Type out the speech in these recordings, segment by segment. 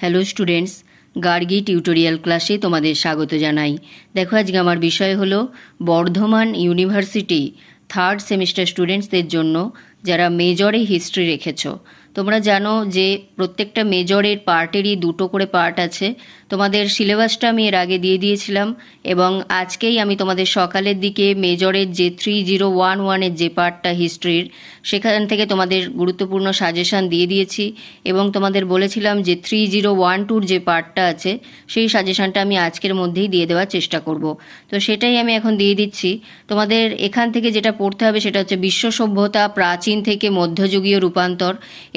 Hello students Gargi tutorial ক্লাসে তোমাদের স্বাগত জানাই। দেখো, আজকে আমার বিষয় হলো বর্ধমান ইউনিভার্সিটি থার্ড সেমিস্টার স্টুডেন্টসদের জন্য যারা মেজরে হিস্ট্রি রেখেছো। তোমরা জানো যে প্রত্যেকটা মেজরের পার্টেরই দুটো করে পার্ট আছে। তোমাদের সিলেবাসটা আমি এর আগে দিয়ে দিয়েছিলাম এবং আজকেই আমি তোমাদের সকালের দিকে মেজরের যে থ্রি জিরো ওয়ান ওয়ানের যে পার্টটা হিস্ট্রির, সেখান থেকে তোমাদের গুরুত্বপূর্ণ সাজেশান দিয়ে দিয়েছি এবং তোমাদের বলেছিলাম যে থ্রি জিরো ওয়ান টুর যে পার্টটা আছে, সেই সাজেশানটা আমি আজকের মধ্যেই দিয়ে দেওয়ার চেষ্টা করব। তো সেটাই আমি এখন দিয়ে দিচ্ছি। তোমাদের এখান থেকে যেটা পড়তে হবে সেটা হচ্ছে বিশ্ব সভ্যতা, প্রাচীন থেকে মধ্যযুগীয় রূপান্তর।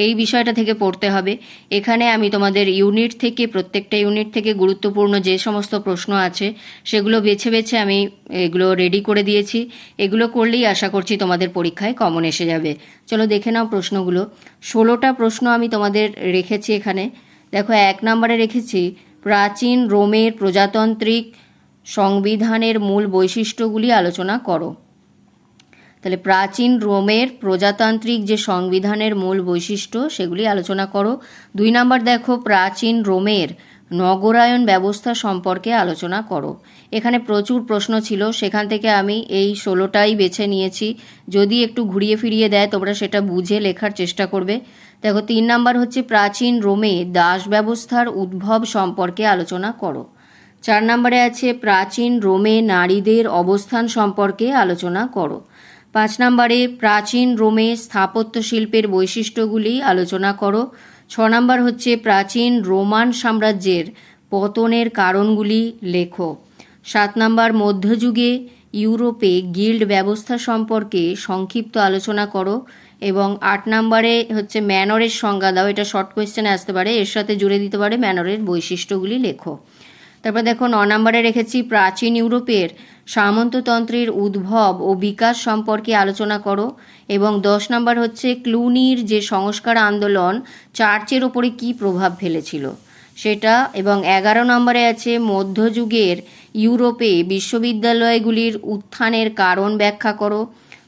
এই বিষয়টা থেকে পড়তে হবে। এখানে আমি তোমাদের ইউনিট থেকে, প্রত্যেকটা ইউনিট থেকে গুরুত্বপূর্ণ যে সমস্ত প্রশ্ন আছে, সেগুলো বেছে বেছে আমি এগুলো রেডি করে দিয়েছি। এগুলো করলেই আশা করছি তোমাদের পরীক্ষায় কমন এসে যাবে। চলো দেখে নাও প্রশ্নগুলো। ষোলোটা প্রশ্ন আমি তোমাদের রেখেছি এখানে। দেখো, এক নম্বরে রেখেছি, প্রাচীন রোমের প্রজাতান্ত্রিক সংবিধানের মূল বৈশিষ্ট্যগুলি আলোচনা করো। তাহলে প্রাচীন রোমের প্রজাতান্ত্রিক যে সংবিধানের মূল বৈশিষ্ট্য, সেগুলি আলোচনা করো। দুই নাম্বার দেখো, প্রাচীন রোমের নগরায়ন ব্যবস্থা সম্পর্কে আলোচনা করো। এখানে প্রচুর প্রশ্ন ছিল, সেখান থেকে আমি এই ষোলোটাই বেছে নিয়েছি। যদি একটু ঘুরিয়ে ফিরিয়ে দেয়, তোমরা সেটা বুঝে লেখার চেষ্টা করবে। দেখো, তিন নাম্বার হচ্ছে, প্রাচীন রোমে দাস ব্যবস্থার উদ্ভব সম্পর্কে আলোচনা করো। চার নম্বরে আছে, প্রাচীন রোমে নারীদের অবস্থান সম্পর্কে আলোচনা করো। পাঁচ নম্বরে প্রাচীন রোমে স্থাপত্য শিল্পের বৈশিষ্ট্যগুলি আলোচনা করো। ছ নম্বর হচ্ছে প্রাচীন রোমান সাম্রাজ্যের পতনের কারণগুলি লেখো। সাত নম্বর মধ্যযুগে ইউরোপে গিল্ড ব্যবস্থা সম্পর্কে সংক্ষিপ্ত আলোচনা করো এবং আট নম্বরে হচ্ছে ম্যানরের সংজ্ঞা দাও। এটা শর্ট কোয়েশ্চেনে আসতে পারে, এর সাথে জুড়ে দিতে পারে ম্যানরের বৈশিষ্ট্যগুলি লেখো। তারপর দেখো ন নম্বরে রেখেছি প্রাচীন ইউরোপের সামন্ততন্ত্রের উদ্ভব ও বিকাশ সম্পর্কে আলোচনা করো এবং দশ নম্বর হচ্ছে ক্লুনির যে সংস্কার আন্দোলন, চার্চের ওপরে কী প্রভাব ফেলেছিল? সেটা এবং এগারো নম্বরে আছে মধ্যযুগের ইউরোপে বিশ্ববিদ্যালয়গুলির উত্থানের কারণ ব্যাখ্যা করো।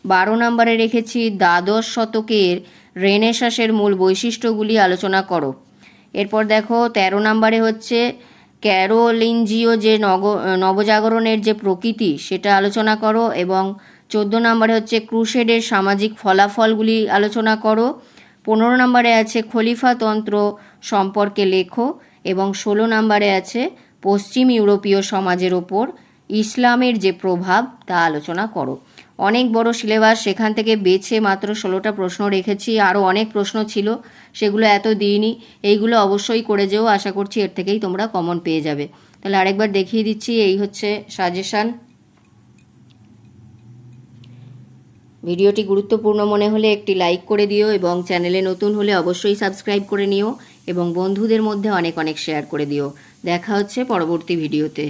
বারো নম্বরে রেখেছি দ্বাদশ শতকের রেনেসাসের মূল বৈশিষ্ট্যগুলি আলোচনা করো। এরপর দেখো তেরো নম্বরে হচ্ছে ক্যারোলিঞ্জিও যে নগ নবজাগরণের যে প্রকৃতি, সেটা আলোচনা করো এবং চোদ্দ নম্বরে হচ্ছে ক্রুশেডের সামাজিক ফলাফলগুলি আলোচনা করো। পনেরো নম্বরে আছে খলিফাতন্ত্র সম্পর্কে লেখো এবং ষোলো নম্বরে আছে পশ্চিম ইউরোপীয় সমাজের ওপর ইসলামের যে প্রভাব, তা আলোচনা করো। অনেক বড় সিলেবাস সেখান থেকে বেছে মাত্র ষোলোটা প্রশ্ন রেখেছি, আরও অনেক প্রশ্ন ছিল, সেগুলো এত দিইনি। এইগুলো অবশ্যই করে যেও, আশা করছি এর থেকেই তোমরা কমন পেয়ে যাবে। তাহলে আরেকবার দেখিয়ে দিচ্ছি, এই হচ্ছে সাজেশান ভিডিওটি গুরুত্বপূর্ণ মনে হলে একটি লাইক করে দিও এবং চ্যানেলে নতুন হলে অবশ্যই সাবস্ক্রাইব করে নিও এবং বন্ধুদের মধ্যে অনেক অনেক শেয়ার করে দিও। দেখা হচ্ছে পরবর্তী ভিডিওতে।